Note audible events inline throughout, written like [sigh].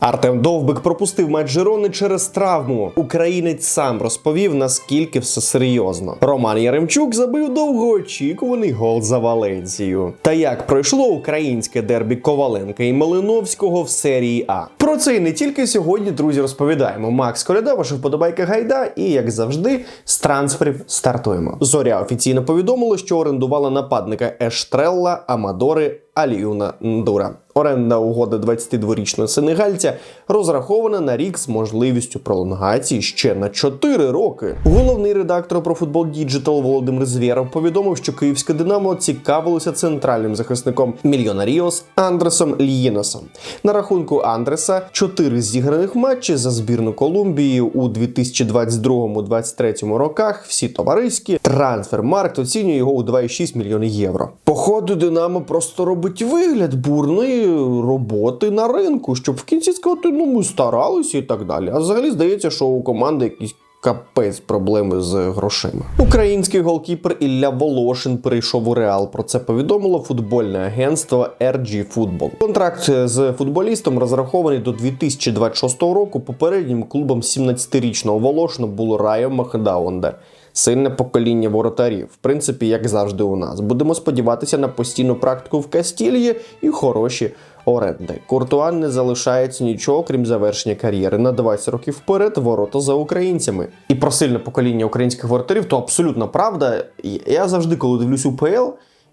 Артем Довбик пропустив матч Жирони через травму. Українець сам розповів, наскільки все серйозно. Роман Яремчук забив довгоочікуваний гол за Валенсію. Та як пройшло українське дербі Коваленка і Малиновського в серії А. Про це і не тільки сьогодні, друзі, розповідаємо. Макс Коляда, ваша вподобайка гайда, і як завжди, з трансферів стартуємо. Зоря офіційно повідомила, що орендувала нападника Ештрелла Амадори Аліюна Ндура. Орендна угода 22-річного сенегальця розрахована на рік з можливістю пролонгації ще на 4 роки. Головний редактор про футбол Діджитал Володимир Звєров повідомив, що київське Динамо цікавилося центральним захисником Мільйонаріос Андресом Лієносом. На рахунку Андреса 4 зіграних матчі за збірну Колумбії у 2022-2023 роках. Всі товариські. Трансфермаркт оцінює його у 2,6 мільйони євро. Походу, Динамо просто робить вигляд бурної роботи на ринку, щоб в кінці сказати, ну ми старалися і так далі. А взагалі здається, що у команди якісь. Капець проблеми з грошима. Український голкіпер Ілля Волошин перейшов у Реал. Про це повідомило футбольне агентство RG Football. Контракт з футболістом розрахований до 2026 року. Попереднім клубом 17-річного Волошина було Райо Махдаунде. Сильне покоління воротарів, в принципі, як завжди, у нас. Будемо сподіватися на постійну практику в Кастільї і хороші оренди. Куртуан не залишається нічого, крім завершення кар'єри на 20 років вперед. Ворота за українцями. І про сильне покоління українських воротарів, то абсолютно правда. Я завжди, коли дивлюсь УПЛ.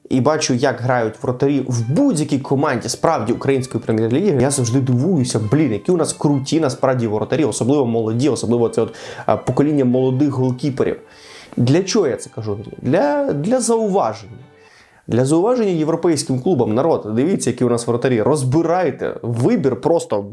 І бачу, як грають вратарі в будь-якій команді справді української прем'єр-ліги. Я завжди дивуюся, блін, які у нас круті насправді воротарі, особливо молоді, особливо це от покоління молодих голкіперів. Для чого я це кажу? Для, для зауваження. Для зауваження європейським клубам народ, дивіться, які у нас воротарі. Розбирайте вибір просто.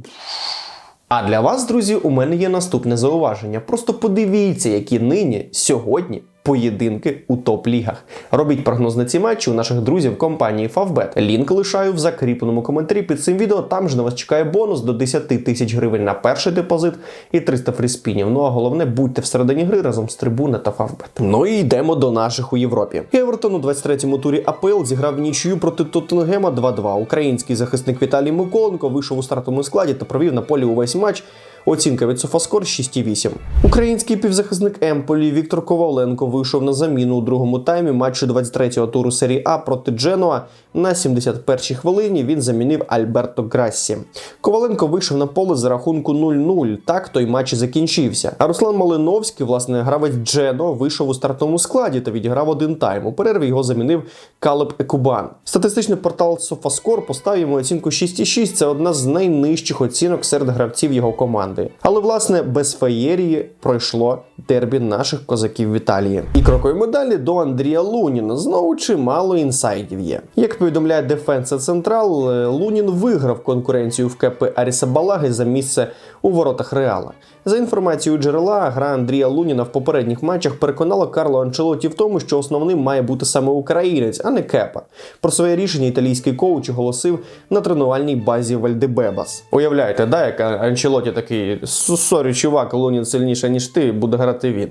А для вас, друзі, у мене є наступне зауваження. Просто подивіться, які нині сьогодні поєдинки у топ-лігах. Робіть прогноз на ці матчі у наших друзів компанії Favbet. Лінк лишаю в закріпленому коментарі під цим відео. Там ж на вас чекає бонус до 10 тисяч гривень на перший депозит і 300 фріспінів. Ну а головне, будьте всередині гри разом з трибуни та Favbet. Ну і йдемо до наших у Європі. Евертон у 23-му турі АПЛ зіграв нічию проти Тоттенгема 2-2. Український захисник Віталій Миколенко вийшов у стартовому складі та провів на полі увесь матч. Оцінка від Софаскор 6,8. Український півзахисник Емполі Віктор Коваленко вийшов на заміну у другому таймі матчу 23-го туру серії А проти Дженуа. На 71-й хвилині він замінив Альберто Грассі. Коваленко вийшов на поле за рахунку 0-0. Так той матч і закінчився. А Руслан Малиновський, власне, гравець Джено, вийшов у стартовому складі та відіграв один тайм. У перерві його замінив Калеб Екубан. Статистичний портал Софаскор поставив йому оцінку 6,6. Це одна з найнижчих оцінок серед гравців його команди. Але власне без феєрії пройшло дербі наших козаків в Італії. І крокуємо далі до Андрія Луніна. Знову чимало інсайдів є. Як повідомляє Central, е, Лунін виграв конкуренцію в КП Аріса Балаги за місце у воротах Реала. За інформацією джерела, гра Андрія Луніна в попередніх матчах переконала Карло Анчелоті в тому, що основним має бути саме українець, а не Кепа. Про своє рішення італійський коуч оголосив на тренувальній базі Вальдебебас. Уявляєте, да, як Анчелоті такий сорі, чувак, Лунін сильніше, ніж ти, буде грати він.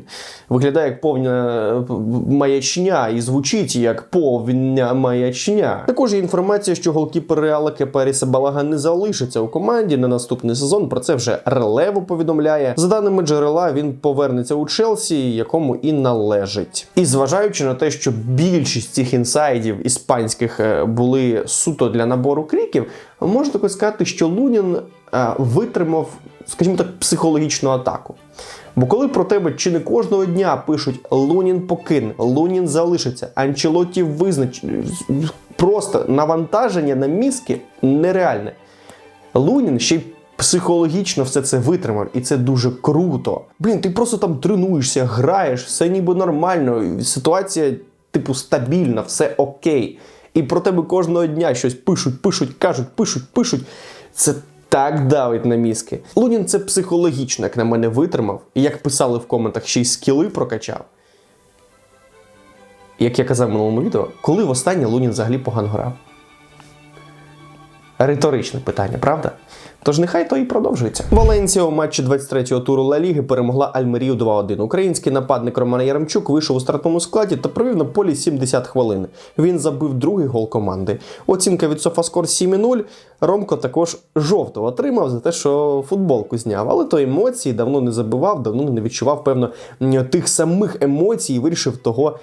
Виглядає як повна маячня і звучить як повня маячня. Також є інформація, що голкіпер Реала Кепаріса Балага не залишиться у команді на наступний сезон. Про це вже релево повідомляє. За даними джерела, він повернеться у Челсі, якому і належить. І зважаючи на те, що більшість цих інсайдів іспанських е, були суто для набору кріків, можна таки сказати, що Лунін е, витримав, скажімо так, психологічну атаку. Бо коли про тебе чи не кожного дня пишуть Лунін покине, Лунін залишиться, Анчелоті визнач... просто навантаження на мізки нереальне. Лунін ще й психологічно все це витримав, і це дуже круто. Блін, ти просто там тренуєшся, граєш, все ніби нормально, ситуація, типу, стабільна, все окей. І про тебе кожного дня щось пишуть, пишуть, кажуть, пишуть, пишуть. Це так давить на мізки. Лунін це психологічно, як на мене, витримав, і як писали в коментах, ще й скіли прокачав. Як я казав в минулому відео, коли востаннє Лунін взагалі погано грав? Риторичне питання, правда? Тож нехай то і продовжується. Валенсія у матчі 23-го туру Ла Ліги перемогла Альмерію 2-1. Український нападник Роман Яремчук вийшов у стартовому складі та провів на полі 70 хвилин. Він забив другий гол команди. Оцінка від Софаскор 7-0. Ромко також жовто отримав за те, що футболку зняв. Але то емоції давно не забивав, давно не відчував, певно, тих самих емоцій і вирішив того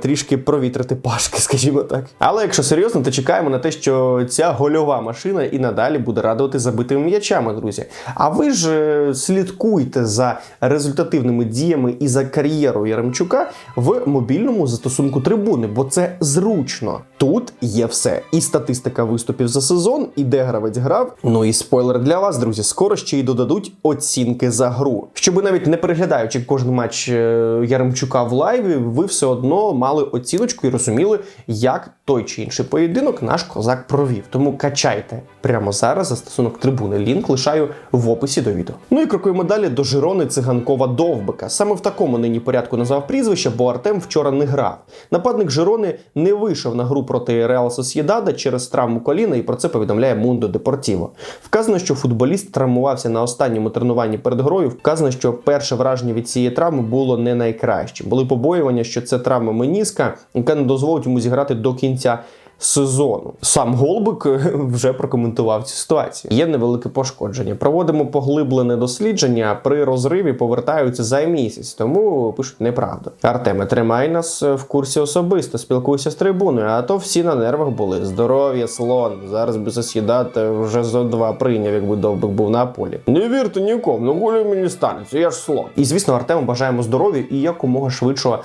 трішки провітрити пашки, [laughs] скажімо так. Але якщо серйозно, то чекаємо на те, що ця гольова машина і надалі буде радувати забитими м'ячами, друзі. А ви ж е, слідкуйте за результативними діями і за кар'єрою Яремчука в мобільному застосунку трибуни, бо це зручно. Тут є все: і статистика виступів за сезон, і де гравець грав. Ну і спойлер для вас, друзі. Скоро ще й додадуть оцінки за гру. Щоби навіть не переглядаючи кожен матч е, Яремчука в лайві, ви все одно мали оціночку і розуміли, як той чи інший поєдинок наш козак провів. Тому качайте прямо зараз застосунок трибуни. Лінк лишаю в описі до відео. Ну і крокуємо далі до Жирони Циганкова Довбика. Саме в такому нині порядку назвав прізвище, бо Артем вчора не грав. Нападник Жирони не вийшов на гру проти Реал Сосєдада через травму коліна, і про це повідомляє Мундо Депортіво. Вказано, що футболіст травмувався на останньому тренуванні перед грою. Вказано, що перше враження від цієї травми було не найкраще. Були побоювання, що це травма меніска, яка не дозволить йому зіграти до кінця. Сезону сам Голбик е, [laughs] вже прокоментував цю ситуацію. Є невелике пошкодження. Проводимо поглиблене дослідження. При розриві повертаються за місяць, тому пишуть неправду. Артеме, тримай нас е, в курсі особисто, спілкуйся з трибуною, а то всі на нервах були. Здоров'я, слон. Зараз би засідати вже зо два прийняв, якби довбик був на полі. Не вірте нікому, ну гулю мені станеться, я ж слон. І звісно, Артему бажаємо здоров'я і якомога швидшого.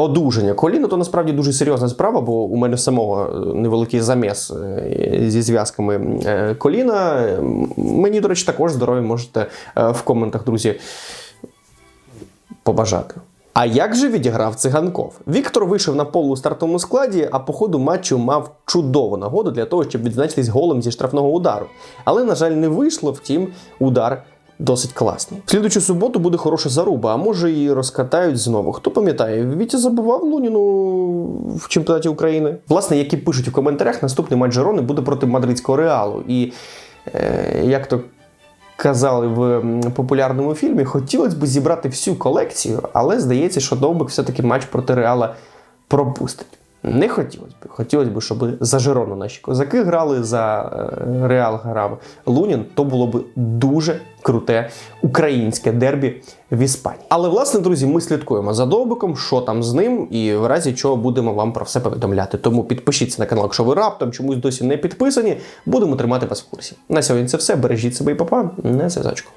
Одужання коліна то насправді дуже серйозна справа, бо у мене самого е, невеликий заміс е, зі зв'язками е, коліна. Мені, до речі, також здоров'я можете в коментах, друзі, побажати. А як же відіграв циганков? Віктор вийшов на полу у стартовому складі, а по ходу матчу мав чудову нагоду для того, щоб відзначитись голом зі штрафного удару. Але, на жаль, не вийшло, втім, удар досить класний. В слідучу суботу буде хороша заруба, а може і розкатають знову. Хто пам'ятає, Вітя забував Луніну в чемпіонаті України. Власне, які пишуть у коментарях, наступний матч Жерони буде проти мадридського реалу. І е, як то казали в популярному фільмі, хотілося б зібрати всю колекцію, але здається, що Довбик все-таки матч проти Реала пропустить. Не хотілося б. Хотілося б, щоб за Жирону наші козаки грали, за е, Реал грав Лунін. То було б дуже круте українське дербі в Іспанії. Але власне, друзі, ми слідкуємо за Довбиком, що там з ним, і в разі чого будемо вам про все повідомляти. Тому підпишіться на канал, якщо ви раптом чомусь досі не підписані. Будемо тримати вас в курсі. На сьогодні це все. Бережіть себе і папа. Не зв'язочку.